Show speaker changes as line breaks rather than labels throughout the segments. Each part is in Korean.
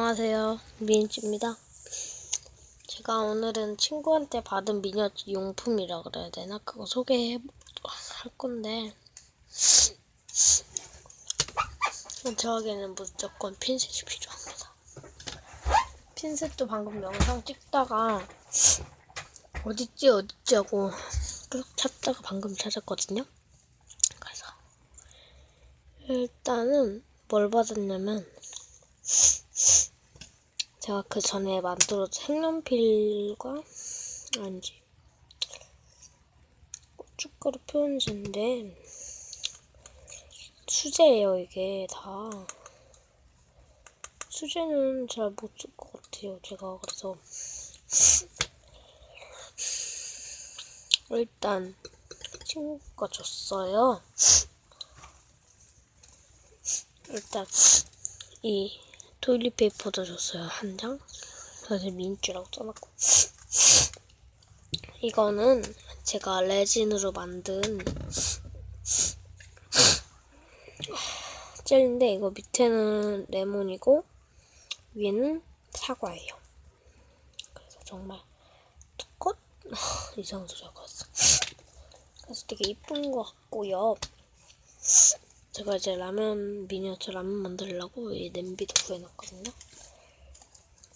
안녕하세요. 미니지입니다. 제가 오늘은 친구한테 받은 미니어처 용품이라 그래야 되나? 그거 소개할 건데 저에게는 무조건 핀셋이 필요합니다. 핀셋도 방금 영상 찍다가 어딨지 어딨지 하고 계속 찾다가 방금 찾았거든요. 그래서 일단은 뭘 받았냐면 제가 그 전에 만들었던 색연필과 아니지. 고춧가루 표현지인데 수제예요 이게 다. 수제는 잘 못 쓸 것 같아요 제가 그래서. 일단 친구가 줬어요. 일단 이 토일릿 페이퍼도 줬어요 한 장. 사실 민주라고 써놨고 이거는 제가 레진으로 만든 젤인데 이거 밑에는 레몬이고 위에는 사과예요. 그래서 정말 두껍 이상한 소리 하고 왔어. 그래서 되게 이쁜 것 같고요. 제가 이제 라면 미니어처 라면 만들려고 이 냄비도 구해놨거든요.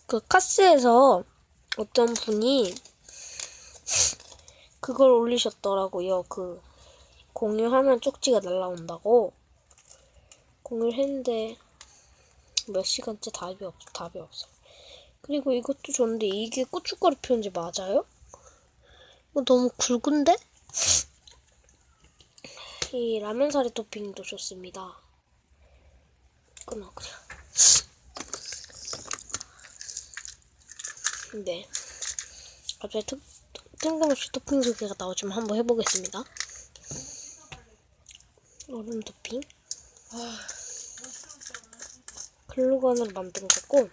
그 카스에서 어떤 분이 그걸 올리셨더라고요. 그 공유하면 쪽지가 날라온다고 공유를 했는데 몇 시간째 답이 없 답이 없어. 그리고 이것도 좋은데 이게 고춧가루 표현지 맞아요? 이거 너무 굵은데? 이 라면 사리 토핑도 좋습니다. 끊어 그냥. 네. 갑자기 트, 뜬금없이 토핑 소개가 나오지만 한번 해보겠습니다. 얼음 토핑. 글루건으로 만든 거고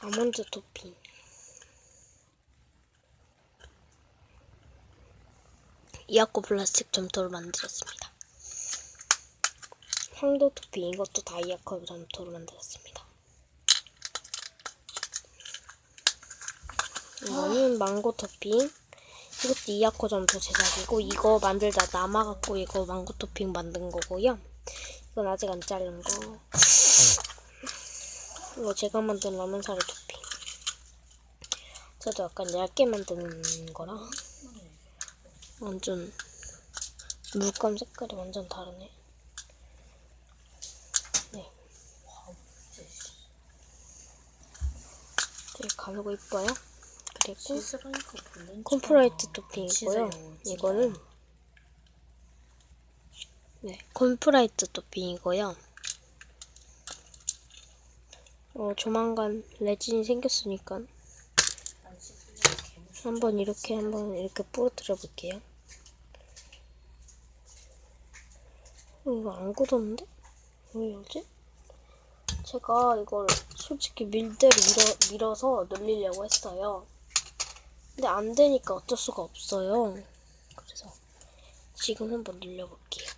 아몬드 토핑. 이아코 플라스틱 점토로 만들었습니다. 황도 토핑 이것도 다 이아코 점토로 만들었습니다. 이거는 망고 토핑 이것도 이아코 점토 제작이고 이거 만들다 남아갖고 이거 망고 토핑 만든 거고요. 이건 아직 안 자른 거. 이거 제가 만든 라면 사리 토핑. 저도 약간 얇게 만든 거라 완전 물감 색깔이 완전 다르네. 네. 되게 가루가 이뻐요. 그리고 콤프라이트 토핑이고요. 이거는 네 콤프라이트 토핑이고요. 어 조만간 레진이 생겼으니까 한번 이렇게 한번 이렇게 부러뜨려 볼게요. 이거 안 굳었는데? 왜 이러지? 제가 이걸 솔직히 밀대로 밀어, 밀어서 늘리려고 했어요. 근데 안 되니까 어쩔 수가 없어요. 그래서 지금 한번 늘려볼게요.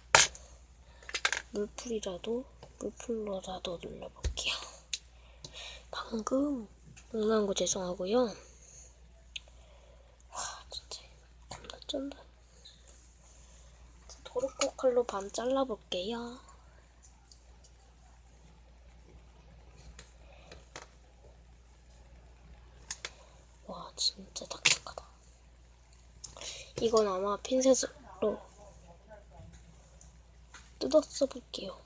물풀이라도, 물풀로라도 늘려볼게요. 방금 못나온 거 죄송하고요. 와, 진짜 겁나 쩐다. 칼로 반 잘라볼게요. 와, 진짜 딱딱하다. 이건 아마 핀셋으로 뜯어서 볼게요.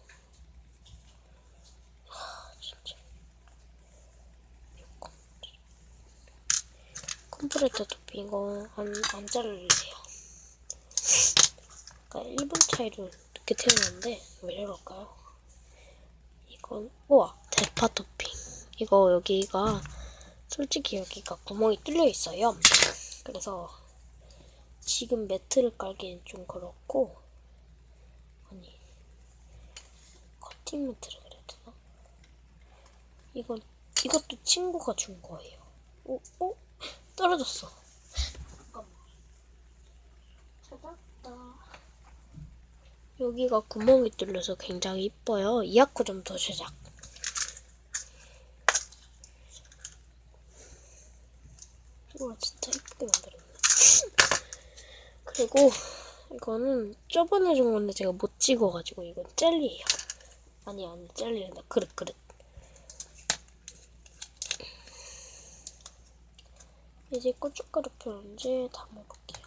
와, 진짜. 컴프레터 토핑 이거 안, 안 자르세요. 그러니까 1분 차이로 늦게 태어났는데 왜 이럴까요? 이건 우와 대파 토핑 이거 여기가 솔직히 여기가 구멍이 뚫려 있어요. 그래서 지금 매트를 깔기엔 좀 그렇고 아니 커팅 매트를 그래야 되나? 이건 이것도 친구가 준 거예요. 오, 오 떨어졌어. 여기가 구멍이 뚫려서 굉장히 이뻐요. 이아코 점도 제작. 와 진짜 이쁘게 만들었네. 그리고 이거는 저번에 준 건데 제가 못 찍어가지고 이건 젤리예요. 아니 아니 젤리란다. 그릇 그릇. 이제 고춧가루 편인지 다 먹을게요.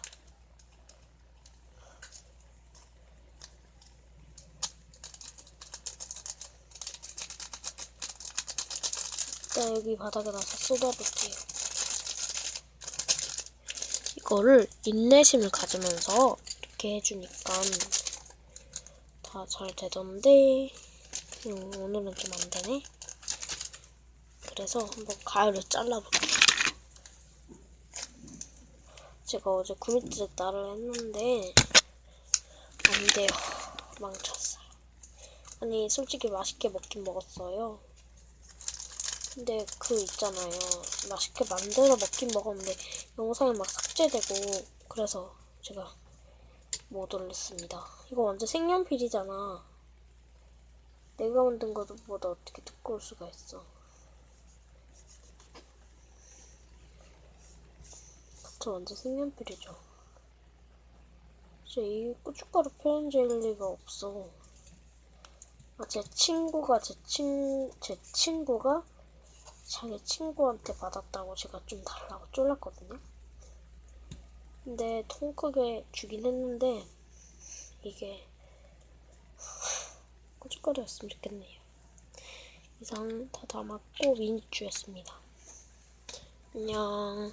일단 여기 바닥에다가 쏟아볼게요. 이거를 인내심을 가지면서 이렇게 해주니까 다 잘 되던데 음, 오늘은 좀 안 되네. 그래서 한번 가위로 잘라볼게요. 제가 어제 구미트 나를 했는데 안 돼요. 망쳤어요. 아니 솔직히 맛있게 먹긴 먹었어요. 근데 그 있잖아요. 맛있게 만들어 먹긴 먹었는데 영상이 막 삭제되고 그래서 제가 못 올렸습니다. 이거 완전 색연필이잖아. 내가 만든 것보다 어떻게 두꺼울 수가 있어. 그쵸, 완전 색연필이죠. 진짜 이 고춧가루 표현 젤리가 없어. 아, 제 친구가 제 친, 제 친구가 자기 친구한테 받았다고 제가 좀 달라고 쫄랐거든요. 근데 통 크게 주긴 했는데 이게 고춧가루였으면 좋겠네요. 이상 다 담았고 미니주였습니다. 안녕.